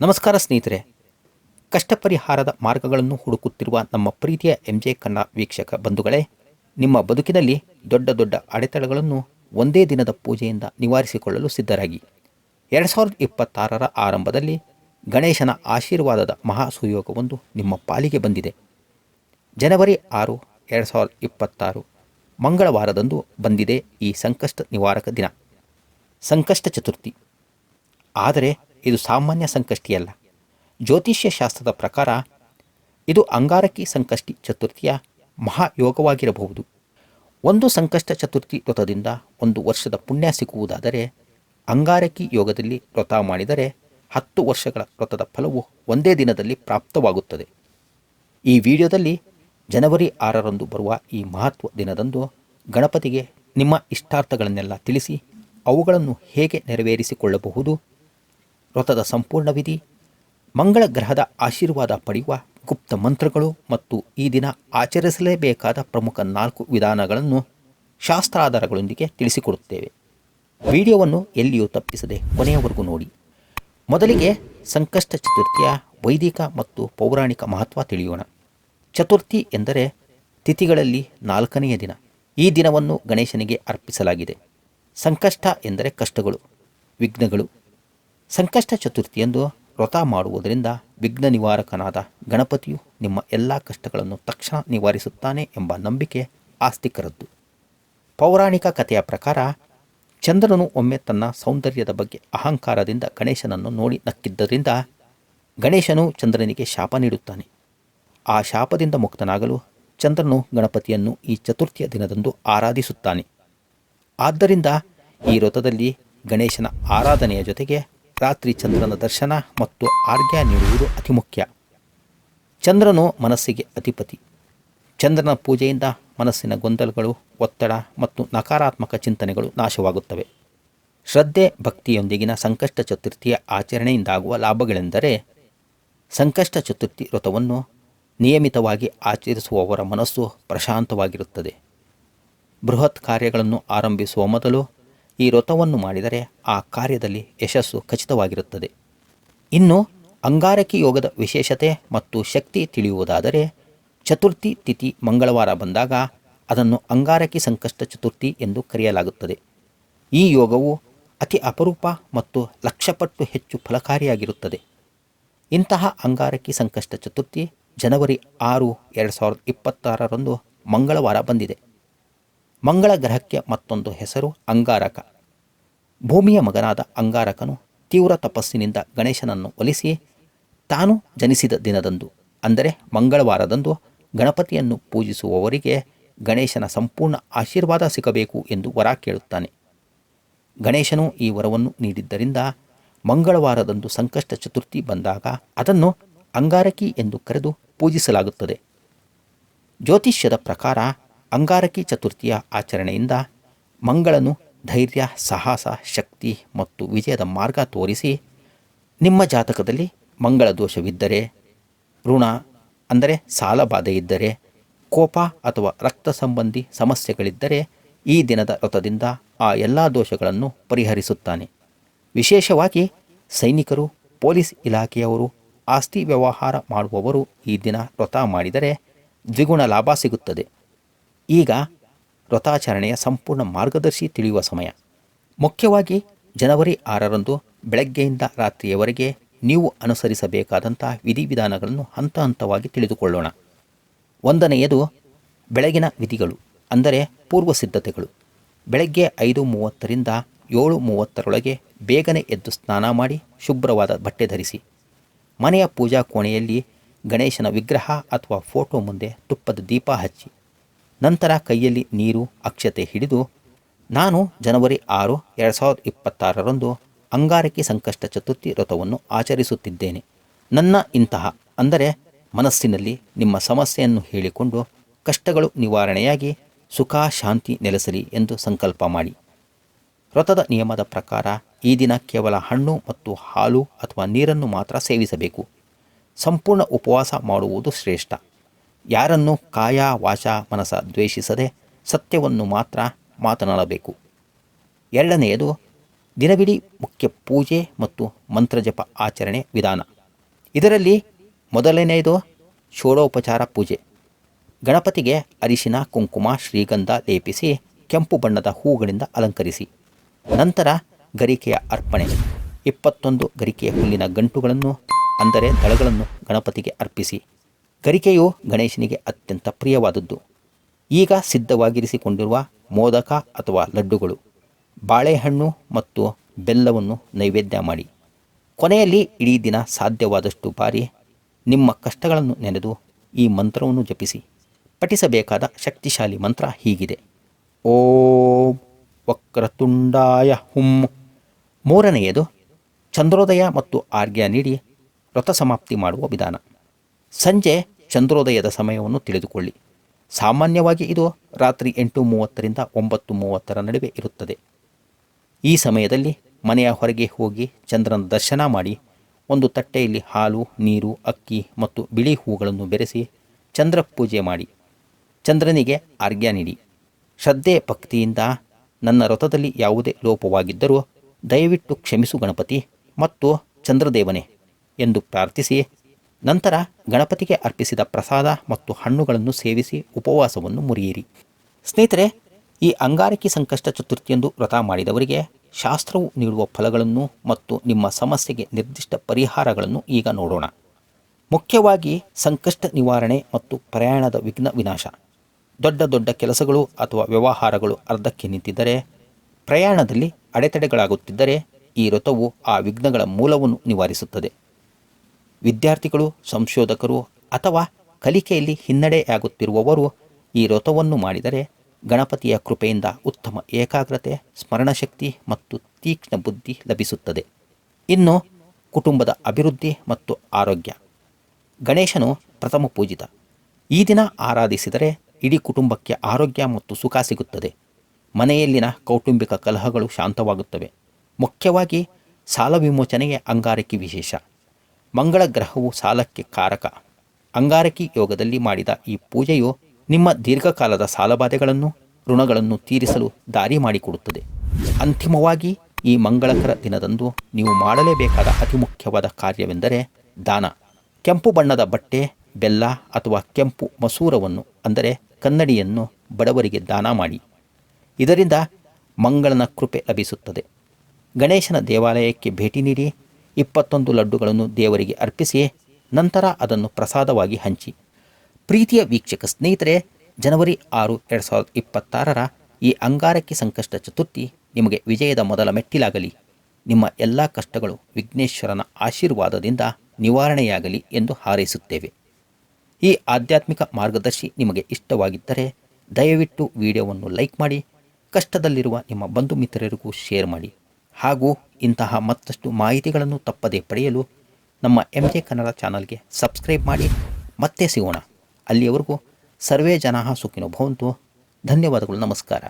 ನಮಸ್ಕಾರ ಸ್ನೇಹಿತರೆ. ಕಷ್ಟ ಪರಿಹಾರದ ಮಾರ್ಗಗಳನ್ನು ಹುಡುಕುತ್ತಿರುವ ನಮ್ಮ ಪ್ರೀತಿಯ ಎಂ ಜೆ ಕನ್ನಡ ವೀಕ್ಷಕ ಬಂಧುಗಳೇ, ನಿಮ್ಮ ಬದುಕಿನಲ್ಲಿ ದೊಡ್ಡ ದೊಡ್ಡ ಅಡೆತಡೆಗಳನ್ನು ಒಂದೇ ದಿನದ ಪೂಜೆಯಿಂದ ನಿವಾರಿಸಿಕೊಳ್ಳಲು ಸಿದ್ಧರಾಗಿ. ಎರಡು ಸಾವಿರದ ಇಪ್ಪತ್ತಾರರ ಆರಂಭದಲ್ಲಿ ಗಣೇಶನ ಆಶೀರ್ವಾದದ ಮಹಾ ಸುಯೋಗವೊಂದು ನಿಮ್ಮ ಪಾಲಿಗೆ ಬಂದಿದೆ. ಜನವರಿ ಆರು, ಎರಡು ಸಾವಿರದ ಇಪ್ಪತ್ತಾರು ಮಂಗಳವಾರದಂದು ಬಂದಿದೆ ಈ ಸಂಕಷ್ಟ ನಿವಾರಕ ದಿನ. ಸಂಕಷ್ಟ ಚತುರ್ಥಿ. ಆದರೆ ಇದು ಸಾಮಾನ್ಯ ಸಂಕಷ್ಟಿಯಲ್ಲ. ಜ್ಯೋತಿಷ್ಯ ಶಾಸ್ತ್ರದ ಪ್ರಕಾರ ಇದು ಅಂಗಾರಕಿ ಸಂಕಷ್ಟಿ ಚತುರ್ಥಿಯ ಮಹಾಯೋಗವಾಗಿರಬಹುದು. ಒಂದು ಸಂಕಷ್ಟ ಚತುರ್ಥಿ ವ್ರತದಿಂದ ಒಂದು ವರ್ಷದ ಪುಣ್ಯ ಸಿಗುವುದಾದರೆ ಅಂಗಾರಕಿ ಯೋಗದಲ್ಲಿ ವ್ರತ ಮಾಡಿದರೆ ಹತ್ತು ವರ್ಷಗಳ ವ್ರತದ ಫಲವು ಒಂದೇ ದಿನದಲ್ಲಿ ಪ್ರಾಪ್ತವಾಗುತ್ತದೆ. ಈ ವಿಡಿಯೋದಲ್ಲಿ ಜನವರಿ ಆರರಂದು ಬರುವ ಈ ಮಹತ್ವ ದಿನದಂದು ಗಣಪತಿಗೆ ನಿಮ್ಮ ಇಷ್ಟಾರ್ಥಗಳನ್ನೆಲ್ಲ ತಿಳಿಸಿ ಅವುಗಳನ್ನು ಹೇಗೆ ನೆರವೇರಿಸಿಕೊಳ್ಳಬಹುದು ವ್ರತದ ಸಂಪೂರ್ಣ ವಿಧಿ ಮಂಗಳ ಗ್ರಹದ ಆಶೀರ್ವಾದ ಪಡೆಯುವ ಗುಪ್ತ ಮಂತ್ರಗಳು ಮತ್ತು ಈ ದಿನ ಆಚರಿಸಲೇಬೇಕಾದ ಪ್ರಮುಖ ನಾಲ್ಕು ವಿಧಾನಗಳನ್ನು ಶಾಸ್ತ್ರಾಧಾರಗಳೊಂದಿಗೆ ತಿಳಿಸಿಕೊಡುತ್ತೇವೆ. ವಿಡಿಯೋವನ್ನು ಎಲ್ಲಿಯೂ ತಪ್ಪಿಸದೆ ಕೊನೆಯವರೆಗೂ ನೋಡಿ. ಮೊದಲಿಗೆ ಸಂಕಷ್ಟ ಚತುರ್ಥಿಯ ವೈದಿಕ ಮತ್ತು ಪೌರಾಣಿಕ ಮಹತ್ವ ತಿಳಿಯೋಣ. ಚತುರ್ಥಿ ಎಂದರೆ ತಿಥಿಗಳಲ್ಲಿ ನಾಲ್ಕನೆಯ ದಿನ. ಈ ದಿನವನ್ನು ಗಣೇಶನಿಗೆ ಅರ್ಪಿಸಲಾಗಿದೆ. ಸಂಕಷ್ಟ ಎಂದರೆ ಕಷ್ಟಗಳು, ವಿಘ್ನಗಳು ಸಂಕಷ್ಟ ಚತುರ್ಥಿಯಂದು ವ್ರತ ಮಾಡುವುದರಿಂದ ವಿಘ್ನ ನಿವಾರಕನಾದ ಗಣಪತಿಯು ನಿಮ್ಮ ಎಲ್ಲ ಕಷ್ಟಗಳನ್ನು ತಕ್ಷಣ ನಿವಾರಿಸುತ್ತಾನೆ ಎಂಬ ನಂಬಿಕೆ ಆಸ್ತಿಕರದ್ದು. ಪೌರಾಣಿಕ ಕಥೆಯ ಪ್ರಕಾರ ಚಂದ್ರನು ಒಮ್ಮೆ ತನ್ನ ಸೌಂದರ್ಯದ ಬಗ್ಗೆ ಅಹಂಕಾರದಿಂದ ಗಣೇಶನನ್ನು ನೋಡಿ ನಕ್ಕಿದ್ದರಿಂದ ಗಣೇಶನು ಚಂದ್ರನಿಗೆ ಶಾಪ ನೀಡುತ್ತಾನೆ. ಆ ಶಾಪದಿಂದ ಮುಕ್ತನಾಗಲು ಚಂದ್ರನು ಗಣಪತಿಯನ್ನು ಈ ಚತುರ್ಥಿಯ ದಿನದಂದು ಆರಾಧಿಸುತ್ತಾನೆ. ಆದ್ದರಿಂದ ಈ ವ್ರತದಲ್ಲಿ ಗಣೇಶನ ಆರಾಧನೆಯ ಜೊತೆಗೆ ರಾತ್ರಿ ಚಂದ್ರನ ದರ್ಶನ ಮತ್ತು ಆರ್ಗ್ಯ ನೀಡುವುದು ಅತಿ ಮುಖ್ಯ. ಚಂದ್ರನು ಮನಸ್ಸಿಗೆ ಅಧಿಪತಿ. ಚಂದ್ರನ ಪೂಜೆಯಿಂದ ಮನಸ್ಸಿನ ಗೊಂದಲಗಳು, ಒತ್ತಡ ಮತ್ತು ನಕಾರಾತ್ಮಕ ಚಿಂತನೆಗಳು ನಾಶವಾಗುತ್ತವೆ. ಶ್ರದ್ಧೆ ಭಕ್ತಿಯೊಂದಿಗಿನ ಸಂಕಷ್ಟ ಚತುರ್ಥಿಯ ಆಚರಣೆಯಿಂದಾಗುವ ಲಾಭಗಳೆಂದರೆ ಸಂಕಷ್ಟ ಚತುರ್ಥಿ ವ್ರತವನ್ನು ನಿಯಮಿತವಾಗಿ ಆಚರಿಸುವವರ ಮನಸ್ಸು ಪ್ರಶಾಂತವಾಗಿರುತ್ತದೆ. ಬೃಹತ್ ಕಾರ್ಯಗಳನ್ನು ಆರಂಭಿಸುವ ಮೊದಲು ಈ ವ್ರತವನ್ನು ಮಾಡಿದರೆ ಆ ಕಾರ್ಯದಲ್ಲಿ ಯಶಸ್ಸು ಖಚಿತವಾಗಿರುತ್ತದೆ. ಇನ್ನು ಅಂಗಾರಕಿ ಯೋಗದ ವಿಶೇಷತೆ ಮತ್ತು ಶಕ್ತಿ ತಿಳಿಯುವುದಾದರೆ, ಚತುರ್ಥಿ ತಿಥಿ ಮಂಗಳವಾರ ಬಂದಾಗ ಅದನ್ನು ಅಂಗಾರಕಿ ಸಂಕಷ್ಟ ಚತುರ್ಥಿ ಎಂದು ಕರೆಯಲಾಗುತ್ತದೆ. ಈ ಯೋಗವು ಅತಿ ಅಪರೂಪ ಮತ್ತು ಲಕ್ಷಪಟ್ಟು ಹೆಚ್ಚು ಫಲಕಾರಿಯಾಗಿರುತ್ತದೆ. ಇಂತಹ ಅಂಗಾರಕಿ ಸಂಕಷ್ಟ ಚತುರ್ಥಿ ಜನವರಿ ಆರು ಎರಡು ಸಾವಿರದ ಇಪ್ಪತ್ತಾರರಂದು ಮಂಗಳವಾರ ಬಂದಿದೆ. ಮಂಗಳ ಗ್ರಹಕ್ಕೆ ಮತ್ತೊಂದು ಹೆಸರು ಅಂಗಾರಕ. ಭೂಮಿಯ ಮಗನಾದ ಅಂಗಾರಕನು ತೀವ್ರ ತಪಸ್ಸಿನಿಂದ ಗಣೇಶನನ್ನು ಒಲಿಸಿ ತಾನು ಜನಿಸಿದ ದಿನದಂದು, ಅಂದರೆ ಮಂಗಳವಾರದಂದು ಗಣಪತಿಯನ್ನು ಪೂಜಿಸುವವರಿಗೆ ಗಣೇಶನ ಸಂಪೂರ್ಣ ಆಶೀರ್ವಾದ ಸಿಗಬೇಕು ಎಂದು ವರ ಕೇಳುತ್ತಾನೆ. ಗಣೇಶನು ಈ ವರವನ್ನು ನೀಡಿದ್ದರಿಂದ ಮಂಗಳವಾರದಂದು ಸಂಕಷ್ಟ ಚತುರ್ಥಿ ಬಂದಾಗ ಅದನ್ನು ಅಂಗಾರಕಿ ಎಂದು ಕರೆದು ಪೂಜಿಸಲಾಗುತ್ತದೆ. ಜ್ಯೋತಿಷ್ಯದ ಪ್ರಕಾರ ಅಂಗಾರಕಿ ಚತುರ್ಥಿಯ ಆಚರಣೆಯಿಂದ ಮಂಗಳನು ಧೈರ್ಯ, ಸಾಹಸ, ಶಕ್ತಿ ಮತ್ತು ವಿಜಯದ ಮಾರ್ಗ ತೋರಿಸಿ ನಿಮ್ಮ ಜಾತಕದಲ್ಲಿ ಮಂಗಳ ದೋಷವಿದ್ದರೆ, ಋಣ ಅಂದರೆ ಸಾಲಬಾಧೆ ಇದ್ದರೆ, ಕೋಪ ಅಥವಾ ರಕ್ತ ಸಂಬಂಧಿ ಸಮಸ್ಯೆಗಳಿದ್ದರೆ ಈ ದಿನದ ವ್ರತದಿಂದ ಆ ಎಲ್ಲ ದೋಷಗಳನ್ನು ಪರಿಹರಿಸುತ್ತಾನೆ. ವಿಶೇಷವಾಗಿ ಸೈನಿಕರು, ಪೊಲೀಸ್ ಇಲಾಖೆಯವರು, ಆಸ್ತಿ ವ್ಯವಹಾರ ಮಾಡುವವರು ಈ ದಿನ ವ್ರತ ಮಾಡಿದರೆ ದ್ವಿಗುಣ ಲಾಭ ಸಿಗುತ್ತದೆ. ಈಗ ವ್ರತಾಚರಣೆಯ ಸಂಪೂರ್ಣ ಮಾರ್ಗದರ್ಶಿ ತಿಳಿಯುವ ಸಮಯ. ಮುಖ್ಯವಾಗಿ ಜನವರಿ ಆರರಂದು ಬೆಳಗ್ಗೆಯಿಂದ ರಾತ್ರಿಯವರೆಗೆ ನೀವು ಅನುಸರಿಸಬೇಕಾದಂಥ ವಿಧಿವಿಧಾನಗಳನ್ನು ಹಂತ ಹಂತವಾಗಿ ತಿಳಿದುಕೊಳ್ಳೋಣ. ಒಂದನೆಯದು ಬೆಳಗಿನ ವಿಧಿಗಳು, ಅಂದರೆ ಪೂರ್ವ ಸಿದ್ಧತೆಗಳು. ಬೆಳಗ್ಗೆ ಐದು ಮೂವತ್ತರಿಂದ ಏಳು ಮೂವತ್ತರೊಳಗೆ ಬೇಗನೆ ಎದ್ದು ಸ್ನಾನ ಮಾಡಿ ಶುಭ್ರವಾದ ಬಟ್ಟೆ ಧರಿಸಿ. ಮನೆಯ ಪೂಜಾ ಕೋಣೆಯಲ್ಲಿ ಗಣೇಶನ ವಿಗ್ರಹ ಅಥವಾ ಫೋಟೋ ಮುಂದೆ ತುಪ್ಪದ ದೀಪ ಹಚ್ಚಿ. ನಂತರ ಕೈಯಲ್ಲಿ ನೀರು, ಅಕ್ಷತೆ ಹಿಡಿದು, ನಾನು ಜನವರಿ ಆರು, ಎರಡು ಸಾವಿರದ ಇಪ್ಪತ್ತಾರರಂದು ಅಂಗಾರಕಿ ಸಂಕಷ್ಟ ಚತುರ್ಥಿ ವ್ರತವನ್ನು ಆಚರಿಸುತ್ತಿದ್ದೇನೆ. ನನ್ನ ಇಂತಹ, ಅಂದರೆ ಮನಸ್ಸಿನಲ್ಲಿ ನಿಮ್ಮ ಸಮಸ್ಯೆಯನ್ನು ಹೇಳಿಕೊಂಡು ಕಷ್ಟಗಳು ನಿವಾರಣೆಯಾಗಿ ಸುಖ, ಶಾಂತಿ ನೆಲೆಸಲಿ ಎಂದು ಸಂಕಲ್ಪ ಮಾಡಿ. ವ್ರತದ ನಿಯಮದ ಪ್ರಕಾರ ಈ ದಿನ ಕೇವಲ ಹಣ್ಣು ಮತ್ತು ಹಾಲು ಅಥವಾ ನೀರನ್ನು ಮಾತ್ರ ಸೇವಿಸಬೇಕು. ಸಂಪೂರ್ಣ ಉಪವಾಸ ಮಾಡುವುದು ಶ್ರೇಷ್ಠ. ಯಾರನ್ನು ಕಾಯ ವಾಚ ಮನಸ ದ್ವೇಷಿಸದೆ ಸತ್ಯವನ್ನು ಮಾತ್ರ ಮಾತನಾಡಬೇಕು. ಎರಡನೆಯದು, ದಿನವಿಡೀ ಮುಖ್ಯ ಪೂಜೆ ಮತ್ತು ಮಂತ್ರಜಪ ಆಚರಣೆ ವಿಧಾನ. ಇದರಲ್ಲಿ ಮೊದಲನೆಯದು, ಷೋಡೋಪಚಾರ ಪೂಜೆ. ಗಣಪತಿಗೆ ಅರಿಶಿನ, ಕುಂಕುಮ, ಶ್ರೀಗಂಧ ಲೇಪಿಸಿ, ಕೆಂಪು ಬಣ್ಣದ ಹೂಗಳಿಂದ ಅಲಂಕರಿಸಿ. ನಂತರ ಗರಿಕೆಯ ಅರ್ಪಣೆ. ಇಪ್ಪತ್ತೊಂದು ಗರಿಕೆಯ ಹುಲ್ಲಿನ ಗಂಟುಗಳನ್ನು, ಅಂದರೆ ದಳಗಳನ್ನು ಗಣಪತಿಗೆ ಅರ್ಪಿಸಿ. ಗರಿಕೆಯು ಗಣೇಶನಿಗೆ ಅತ್ಯಂತ ಪ್ರಿಯವಾದದ್ದು. ಈಗ ಸಿದ್ಧವಾಗಿರಿಸಿಕೊಂಡಿರುವ ಮೋದಕ ಅಥವಾ ಲಡ್ಡುಗಳು, ಬಾಳೆಹಣ್ಣು ಮತ್ತು ಬೆಲ್ಲವನ್ನು ನೈವೇದ್ಯ ಮಾಡಿ. ಕೊನೆಯಲ್ಲಿ ಇಡೀ ದಿನ ಸಾಧ್ಯವಾದಷ್ಟು ಬಾರಿ ನಿಮ್ಮ ಕಷ್ಟಗಳನ್ನು ನೆನೆದು ಈ ಮಂತ್ರವನ್ನು ಜಪಿಸಿ. ಪಠಿಸಬೇಕಾದ ಶಕ್ತಿಶಾಲಿ ಮಂತ್ರ ಹೀಗಿದೆ. ಓಂ ವಕ್ರತುಂಡಾಯ ಹುಂ. ಮೂರನೆಯದು, ಚಂದ್ರೋದಯ ಮತ್ತು ಆರ್ಗ್ಯ ನೀಡಿ ವ್ರತ ಸಮಾಪ್ತಿ ಮಾಡುವ ವಿಧಾನ. ಸಂಜೆ ಚಂದ್ರೋದಯದ ಸಮಯವನ್ನು ತಿಳಿದುಕೊಳ್ಳಿ. ಸಾಮಾನ್ಯವಾಗಿ ಇದು ರಾತ್ರಿ ಎಂಟು ಮೂವತ್ತರಿಂದ ಒಂಬತ್ತು ಮೂವತ್ತರ ನಡುವೆ ಇರುತ್ತದೆ. ಈ ಸಮಯದಲ್ಲಿ ಮನೆಯ ಹೊರಗೆ ಹೋಗಿ ಚಂದ್ರನ ದರ್ಶನ ಮಾಡಿ, ಒಂದು ತಟ್ಟೆಯಲ್ಲಿ ಹಾಲು, ನೀರು, ಅಕ್ಕಿ ಮತ್ತು ಬಿಳಿ ಹೂಗಳನ್ನು ಬೆರೆಸಿ ಚಂದ್ರ ಪೂಜೆ ಮಾಡಿ. ಚಂದ್ರನಿಗೆ ಅರ್ಘ್ಯ ನೀಡಿ. ಶ್ರದ್ಧೆ ಭಕ್ತಿಯಿಂದ ನನ್ನ ರಥದಲ್ಲಿ ಯಾವುದೇ ಲೋಪವಾಗಿದ್ದರೂ ದಯವಿಟ್ಟು ಕ್ಷಮಿಸು ಗಣಪತಿ ಮತ್ತು ಚಂದ್ರದೇವನೇ ಎಂದು ಪ್ರಾರ್ಥಿಸಿ ನಂತರ ಗಣಪತಿಗೆ ಅರ್ಪಿಸಿದ ಪ್ರಸಾದ ಮತ್ತು ಹಣ್ಣುಗಳನ್ನು ಸೇವಿಸಿ ಉಪವಾಸವನ್ನು ಮುರಿಯಿರಿ. ಸ್ನೇಹಿತರೆ, ಈ ಅಂಗಾರಕಿ ಸಂಕಷ್ಟ ಚತುರ್ಥಿಯಂದು ವ್ರತ ಮಾಡಿದವರಿಗೆ ಶಾಸ್ತ್ರವು ನೀಡುವ ಫಲಗಳನ್ನು ಮತ್ತು ನಿಮ್ಮ ಸಮಸ್ಯೆಗೆ ನಿರ್ದಿಷ್ಟ ಪರಿಹಾರಗಳನ್ನು ಈಗ ನೋಡೋಣ. ಮುಖ್ಯವಾಗಿ ಸಂಕಷ್ಟ ನಿವಾರಣೆ ಮತ್ತು ಪ್ರಯಾಣದ ವಿಘ್ನ ವಿನಾಶ. ದೊಡ್ಡ ದೊಡ್ಡ ಕೆಲಸಗಳು ಅಥವಾ ವ್ಯವಹಾರಗಳು ಅರ್ಧಕ್ಕೆ ನಿಂತಿದ್ದರೆ, ಪ್ರಯಾಣದಲ್ಲಿ ಅಡೆತಡೆಗಳಾಗುತ್ತಿದ್ದರೆ ಈ ವ್ರತವು ಆ ವಿಘ್ನಗಳ ಮೂಲವನ್ನು ನಿವಾರಿಸುತ್ತದೆ. ವಿದ್ಯಾರ್ಥಿಗಳು, ಸಂಶೋಧಕರು ಅಥವಾ ಕಲಿಕೆಯಲ್ಲಿ ಹಿನ್ನಡೆಯಾಗುತ್ತಿರುವವರು ಈ ವ್ರತವನ್ನು ಮಾಡಿದರೆ ಗಣಪತಿಯ ಕೃಪೆಯಿಂದ ಉತ್ತಮ ಏಕಾಗ್ರತೆ, ಸ್ಮರಣಶಕ್ತಿ ಮತ್ತು ತೀಕ್ಷ್ಣ ಬುದ್ಧಿ ಲಭಿಸುತ್ತದೆ. ಇನ್ನು ಕುಟುಂಬದ ಅಭಿವೃದ್ಧಿ ಮತ್ತು ಆರೋಗ್ಯ. ಗಣೇಶನು ಪ್ರಥಮ ಪೂಜಿತ. ಈ ದಿನ ಆರಾಧಿಸಿದರೆ ಇಡೀ ಕುಟುಂಬಕ್ಕೆ ಆರೋಗ್ಯ ಮತ್ತು ಸುಖ ಸಿಗುತ್ತದೆ. ಮನೆಯಲ್ಲಿನ ಕೌಟುಂಬಿಕ ಕಲಹಗಳು ಶಾಂತವಾಗುತ್ತವೆ. ಮುಖ್ಯವಾಗಿ ಸಾಲ ವಿಮೋಚನೆಗೆ ಅಂಗಾರಕಿ ವಿಶೇಷ. ಮಂಗಳ ಗ್ರಹವು ಸಾಲಕ್ಕೆ ಕಾರಕ. ಅಂಗಾರಕಿ ಯೋಗದಲ್ಲಿ ಮಾಡಿದ ಈ ಪೂಜೆಯು ನಿಮ್ಮ ದೀರ್ಘಕಾಲದ ಸಾಲಬಾಧೆಗಳನ್ನು, ಋಣಗಳನ್ನು ತೀರಿಸಲು ದಾರಿ ಮಾಡಿಕೊಡುತ್ತದೆ. ಅಂತಿಮವಾಗಿ ಈ ಮಂಗಳಕರ ದಿನದಂದು ನೀವು ಮಾಡಲೇಬೇಕಾದ ಅತಿ ಮುಖ್ಯವಾದ ಕಾರ್ಯವೆಂದರೆ ದಾನ. ಕೆಂಪು ಬಣ್ಣದ ಬಟ್ಟೆ, ಬೆಲ್ಲ ಅಥವಾ ಕೆಂಪು ಮಸೂರವನ್ನು, ಅಂದರೆ ಕನ್ನಡಿಯನ್ನು ಬಡವರಿಗೆ ದಾನ ಮಾಡಿ. ಇದರಿಂದ ಮಂಗಳನ ಕೃಪೆ ಲಭಿಸುತ್ತದೆ. ಗಣೇಶನ ದೇವಾಲಯಕ್ಕೆ ಭೇಟಿ ನೀಡಿ ಇಪ್ಪತ್ತೊಂದು ಲಡ್ಡುಗಳನ್ನು ದೇವರಿಗೆ ಅರ್ಪಿಸಿ ನಂತರ ಅದನ್ನು ಪ್ರಸಾದವಾಗಿ ಹಂಚಿ. ಪ್ರೀತಿಯ ವೀಕ್ಷಕ ಸ್ನೇಹಿತರೆ, ಜನವರಿ ಆರು ಎರಡು ಸಾವಿರದ ಇಪ್ಪತ್ತಾರರ ಈ ಅಂಗಾರಕ್ಕೆ ಸಂಕಷ್ಟ ಚತುರ್ಥಿ ನಿಮಗೆ ವಿಜಯದ ಮೊದಲ ಮೆಟ್ಟಿಲಾಗಲಿ. ನಿಮ್ಮ ಎಲ್ಲ ಕಷ್ಟಗಳು ವಿಘ್ನೇಶ್ವರನ ಆಶೀರ್ವಾದದಿಂದ ನಿವಾರಣೆಯಾಗಲಿ ಎಂದು ಹಾರೈಸುತ್ತೇವೆ. ಈ ಆಧ್ಯಾತ್ಮಿಕ ಮಾರ್ಗದರ್ಶಿ ನಿಮಗೆ ಇಷ್ಟವಾಗಿದ್ದರೆ ದಯವಿಟ್ಟು ವಿಡಿಯೋವನ್ನು ಲೈಕ್ ಮಾಡಿ, ಕಷ್ಟದಲ್ಲಿರುವ ನಿಮ್ಮ ಬಂಧು ಮಿತ್ರರಿಗೂ ಶೇರ್ ಮಾಡಿ. ಹಾಗೂ ಇಂತಹ ಮತ್ತಷ್ಟು ಮಾಹಿತಿಗಳನ್ನು ತಪ್ಪದೇ ಪಡೆಯಲು ನಮ್ಮ ಎಂ ಜೆ ಕನ್ನಡ ಚಾನಲ್ಗೆ ಸಬ್ಸ್ಕ್ರೈಬ್ ಮಾಡಿ ಮತ್ತೆ ಸಿಗೋಣ. ಅಲ್ಲಿಯವರೆಗೂ ಸರ್ವೇ ಜನ ಸುಖಿನೋ ಭವಂತು. ಧನ್ಯವಾದಗಳು, ನಮಸ್ಕಾರ.